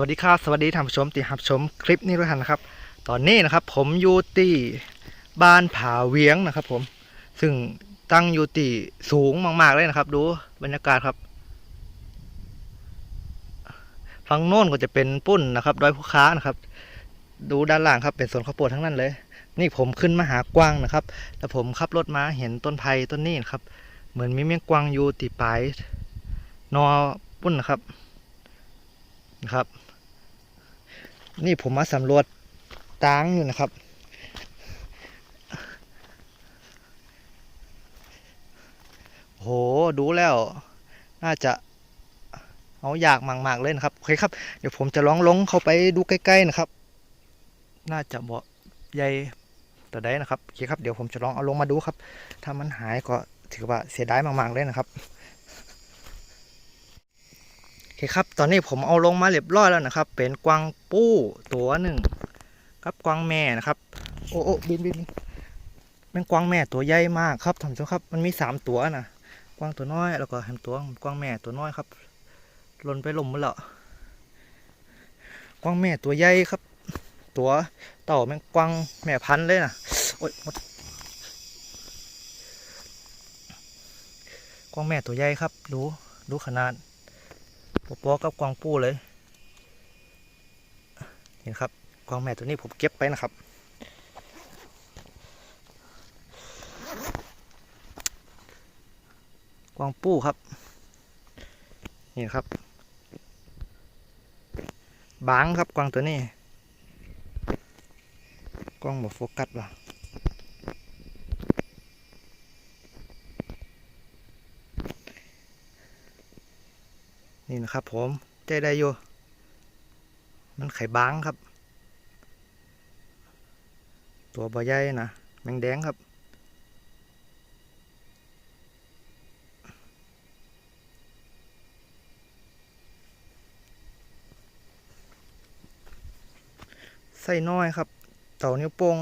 วัสดีครับสวัสดีท่านผู้ชมที่รับชมคลิปนี้ด้วยกันนะครับ ตอนนี้นะครับ ผมอยู่ที่บ้านผาเวียงนะครับ ผม ซึ่งตั้งอยู่ที่สูงมาก ๆเลยนะครับ ดูบรรยากาศครับฝั่งโน้นก็จะเป็นปุ้นนะครับดอยผู้ค้านะครับ ดูด้านล่างครับเป็นสวนข้าวโพดทั้งนั้นเลย นี่ผมขึ้นมาหากวางนะครับ แล้วผมขับรถมาเห็นต้นไผ่ต้นนี้นะครับ เหมือนมีเมียงกวางอยู่ติปลายนอปุ้นนะครับนะครับ นี่ผมมาสำรวจตางอยู่นะครับ โห ดูแล้ว น่าจะเอาอยากมากๆเลยนะครับโอเคครับ เดี๋ยวผมจะลองลงเข้าไปดูใกล้ๆนะครับ น่าจะเบาะใหญ่ต่อได้นะครับโอเคครับ เดี๋ยวผมจะลองเอาลงมาดูครับ ถ้ามันหายก็ถือว่าเสียดายมากๆเลยนะครับ คครับ ตอนนี้ผมเอาลงมาเรียบร้อยแล้วนะครับ เป็นกวางปู้ตัวหนึ่งครับกวางแม่นะครับ โอ้โอ้บินบินเป็นกวางแม่ตัวใหญ่มากครับท่านผู้ชมครับ มันมีสามตัวนะกวางตัวน้อยแล้วก็แฮมตัวกวางแม่ตัวน้อยครับหล่นไปหล่มมดแล้วกวางแม่ตัวใหญ่ครับ ตัวเต่าแมงกวางแม่พันเลยนะโอ้ยหมดกวางแม่ตัวใหญ่ครับ ดูดูขนาด ปอๆกับกวางปูเลยเห็นครับกวางแม่ตัวนี้ผมเก็บไปนะครับกวางปูครับ นี่ครับ บางครับกวางตัวนี้กวางบอกโฟกัสว่ะ นี่นะครับผมใจได้อยู่ มันไข่บางครับ ตัวบอใหญ่นะแมงแดงครับ ใส่น้อยครับ เต่านิ้วโป้ง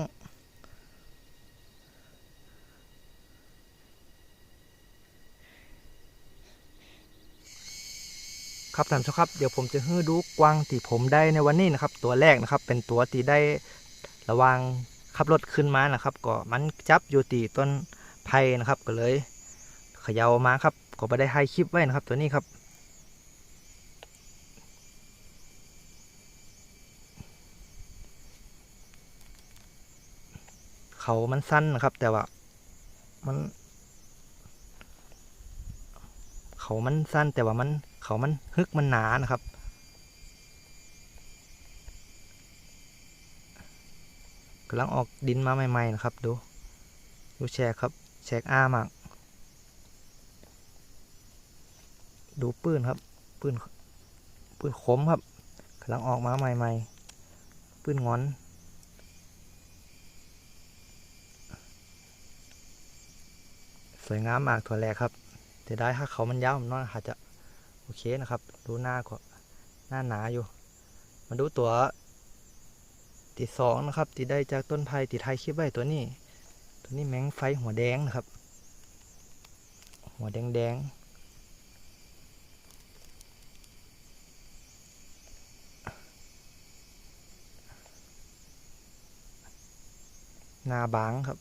ครับท่านผู้ชมครับเดี๋ยวผมจะให้ดูกวางที่ผมได้ในวันนี้นะครับ ตัวแรกนะครับ เป็นตัวที่ได้ระวังขับรถขึ้นมานะครับ ก็มันจับอยู่ตีต้นไผ่นะครับ ก็เลยเขย่ามาครับ ก็ไปได้ให้คลิปไว้นะครับ ตัวนี้ครับเขามันสั้นนะครับ แต่ว่ามัน เขามันสั้นแต่ว่ามัน เขามันฮึกมันหนานะครับ กำลังออกดินมาใหม่ ๆ นะครับ ดู ดูแชกครับ แชกอ้ามาก ดูปืนครับ ปืน ปืนคมครับ กำลังออกมาใหม่ ๆ ปืนงอนสวยงามมากถั่วแรกครับแต่ได้ถ้าเขามันยาวมันน้อยอาจะ โอเคนะครับ ดูหน้าก็หน้าหนาอยู่ มาดูตัวที่สองนะครับที่ได้จากต้นไผ่ที่ไทยคลิปไว้ตัวนี้ ตัวนี้แมงไฟหัวแดงนะครับ หัวแดงแดงหน้าบางครับ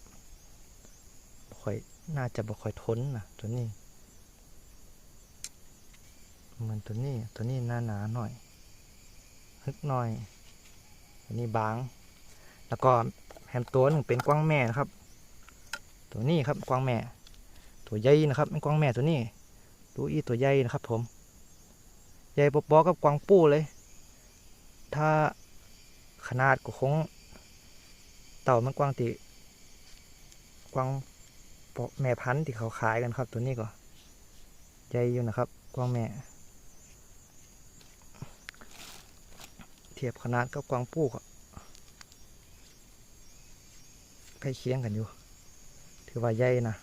บ่ค่อยน่าจะบ่ค่อยทนนะตัวนี้ เหมือนตัวนี้ตัวนี้หนาหนาหน่อยฮึกหน่อยตัวนี้บาง แล้วก็แฮมตัวหนึ่งเป็นกวางแม่นะครับ ตัวนี้ครับกวางแม่ ตัวใหญ่นะครับเป็นกวางแม่ตัวนี้ดูอีตัวใหญ่นะครับ ผมใหญ่ปอๆกับกวางปู้เลย ถ้าขนาดก็คงเต่ามันกวางติกวางแม่พันธุ์ที่เขาขายกันครับ ตัวนี้ก็ใหญ่อยู่นะครับกวางแม่ ทียบขนาดกับกวางปูกใกล้เคียงกันอยู่ ถือว่าใหญ่นะ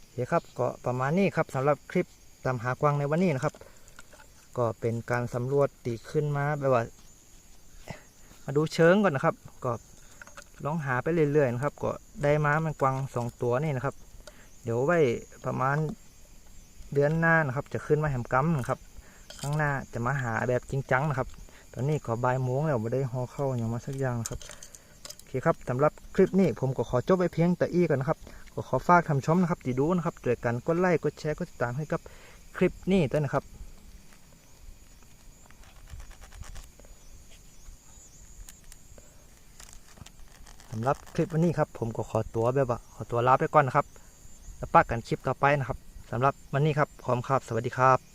โอเคครับก็ประมาณนี้ครับสำหรับคลิปตามหากวางในวันนี้นะครับ ก็เป็นการสำรวจตีขึ้นมาแบบว่า มาดูเชิงก่อนนะครับ ก็ลองหาไปเรื่อยๆนะครับ ก็ได้ม้ามันกวางสองตัวนี่นะครับ เดี๋ยวไว้ประมาณเดือนหน้านะครับ จะขึ้นมาแหมกัมนะครับ ข้างหน้าจะมาหาแบบจริงจังนะครับ ตอนนี้ก็บ่ายโมงแล้วไม่ได้หอเข้าอย่างมาสักอย่างนะครับโอเคครับสำหรับคลิปนี้ผมก็ขอจบไปเพียงแต่อี้ก่อนนะครับก็ขอฝากทำชมนะครับที่ดูนะครับด้วยกันกดไลค์กดแชร์กดติดตามให้กับคลิปนี้ด้วยนะครับสำหรับคลิปวันนี้ครับผมก็ขอตัวแบบว่าขอตัวลาไปก่อนนะครับ แล้วปากกันคลิปต่อไปนะครับสำหรับวันนี้ครับพร้อมครับ สวัสดีครับ